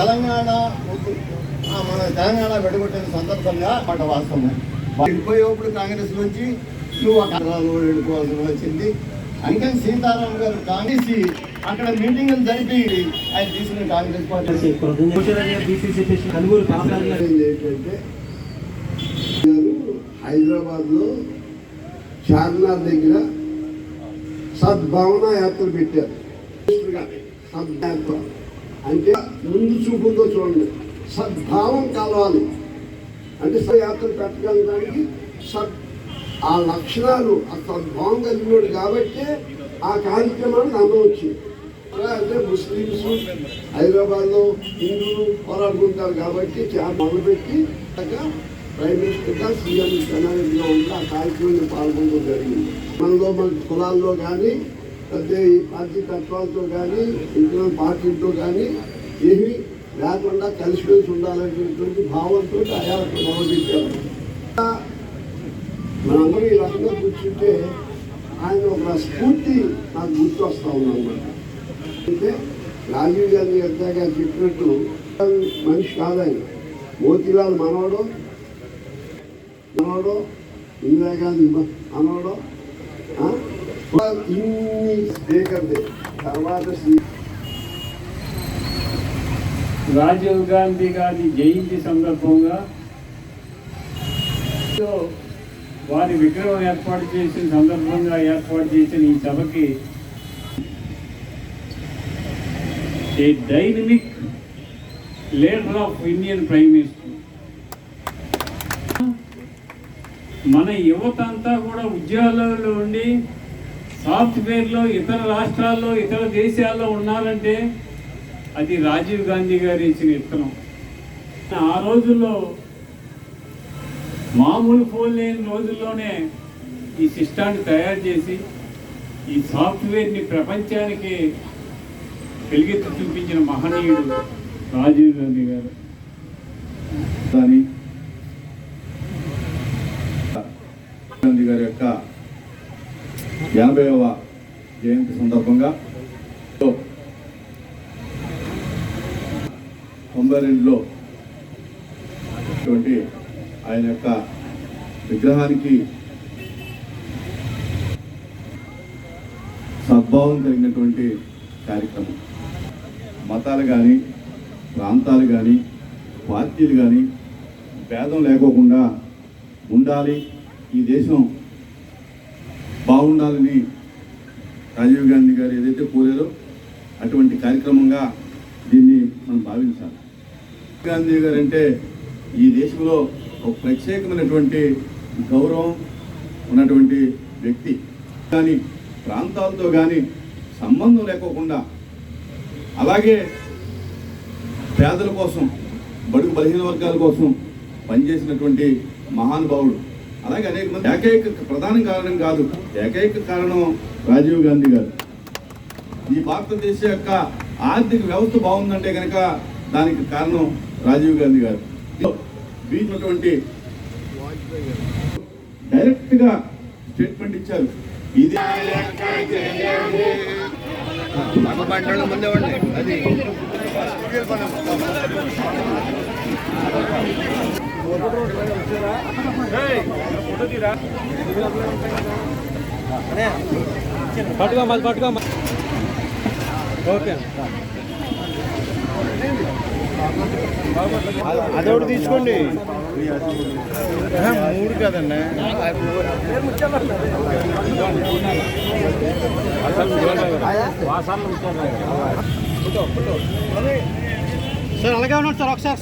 తెలంగాణ మన తెలంగాణ విడగొట్టిన సందర్భంగా మాట వాస్తవం. వెళ్ళిపోయేప్పుడు కాంగ్రెస్ నుంచి నువ్వు అక్కడ వెళ్ళిపోవాల్సి వచ్చింది. అందుకని సీతారాం గారు కాంగ్రెస్ అక్కడ మీటింగ్ జరిపి ఆయన తీసుకున్న కాంగ్రెస్ పార్టీ. ఏంటంటే హైదరాబాద్లో చార్మినార్ దగ్గర సద్భావన యాత్ర పెట్టారు. సద్యాత్ర అంటే ముందు చూపుతో చూడండి. సద్భావం కలవాలి. అంటే యాత్ర పెట్టగలడానికి సద్ ఆ లక్షణాలు ఆ సద్భావం కలిగినాడు కాబట్టి ఆ కార్యక్రమాన్ని నమ్మవచ్చు అంటే ముస్లిమ్స్ హైదరాబాద్లో హిందువులు పోరాడుకుంటారు కాబట్టి చాలా మొదలుపెట్టి ప్రైమ్ మినిస్టర్గా సీఎం జనారెడ్డిగా ఉండి ఆ కార్యక్రమాన్ని పాల్గొనడం జరిగింది. మనలో మన కులాల్లో కానీ అంటే ఈ పార్టీ తత్వాలతో కానీ ఇంట్లో పార్టీతో కానీ ఏమీ లేకుండా కలిసిమెలిసి ఉండాలనేటువంటి భావంతో ఆయా యాత్ర మొదలుపెట్టారు మనందరూ ఈ రకంగా కూర్చుంటే ఆయన ఒక స్ఫూర్తి నాకు గుర్తు వస్తూ ఉందన్నమాట. అంటే రాజీవ్ గాంధీ ఎంతగా చెప్పినట్టు మనిషి కాదాయన మోతీలాల్ మనవడు మనవడు ఇందిరాగాంధీ మనవడు ఇన్ని స్పీకర్ది తర్వాత రాజీవ్ గాంధీ గారి జయంతి సందర్భంగా సో వారి విగ్రహం ఏర్పాటు చేసిన సందర్భంగా ఏర్పాటు చేసిన ఈ సభకి a dynamic leader of Indian prime minister. మన యువత అంతా కూడా ఉద్యోగాలలో ఉండి సాఫ్ట్వేర్లో ఇతర రాష్ట్రాల్లో ఇతర దేశాల్లో ఉన్నారంటే అది రాజీవ్ గాంధీ గారు ఇచ్చిన ఇత్తనం ఆ రోజుల్లో మామూలు ఫోన్ లేని రోజుల్లోనే ఈ సిస్టాన్ని తయారు చేసి ఈ సాఫ్ట్వేర్ని ప్రపంచానికి వెలుగెత్తి చూపించిన మహనీయుడు రాజీవ్ గాంధీ గారు కానీ గాంధీ గారి యొక్క యాభైవ జయంతి సందర్భంగా తొంభై రెండులో అటువంటి ఆయన యొక్క విగ్రహానికి సద్భావం కలిగినటువంటి కార్యక్రమం. మతాలు కానీ ప్రాంతాలు కానీ పార్టీలు కానీ భేదం లేకోకుండా ఉండాలి. ఈ దేశం బాగుండాలని రాజీవ్ గాంధీ గారు ఏదైతే కోరారో అటువంటి కార్యక్రమంగా దీన్ని మనం భావించాలి. గాంధీ గారు అంటే ఈ దేశంలో ఒక ప్రత్యేకమైనటువంటి గౌరవం ఉన్నటువంటి వ్యక్తి. కానీ ప్రాంతాలతో కానీ సంబంధం లేకోకుండా అలాగే పేదల కోసం బడుగు బలహీన వర్గాల కోసం పనిచేసినటువంటి మహానుభావుడు అలాగే అనేక మంది ఏకైక ప్రధాన కారణం కాదు ఏకైక కారణం రాజీవ్ గాంధీ గారు. ఈ భారతదేశం యొక్క ఆర్థిక వ్యవస్థ బాగుందంటే కనుక దానికి కారణం రాజీవ్ గాంధీ గారు. వీటినటువంటి డైరెక్ట్గా స్టేట్మెంట్ ఇచ్చారు. ఇది పట్టుకో మరి పట్టుకో ఓకే. అదొకటి తీసుకోండి. మూడు కదండి సార్ అలాగే ఉన్నాడు సార్ ఒకసారి.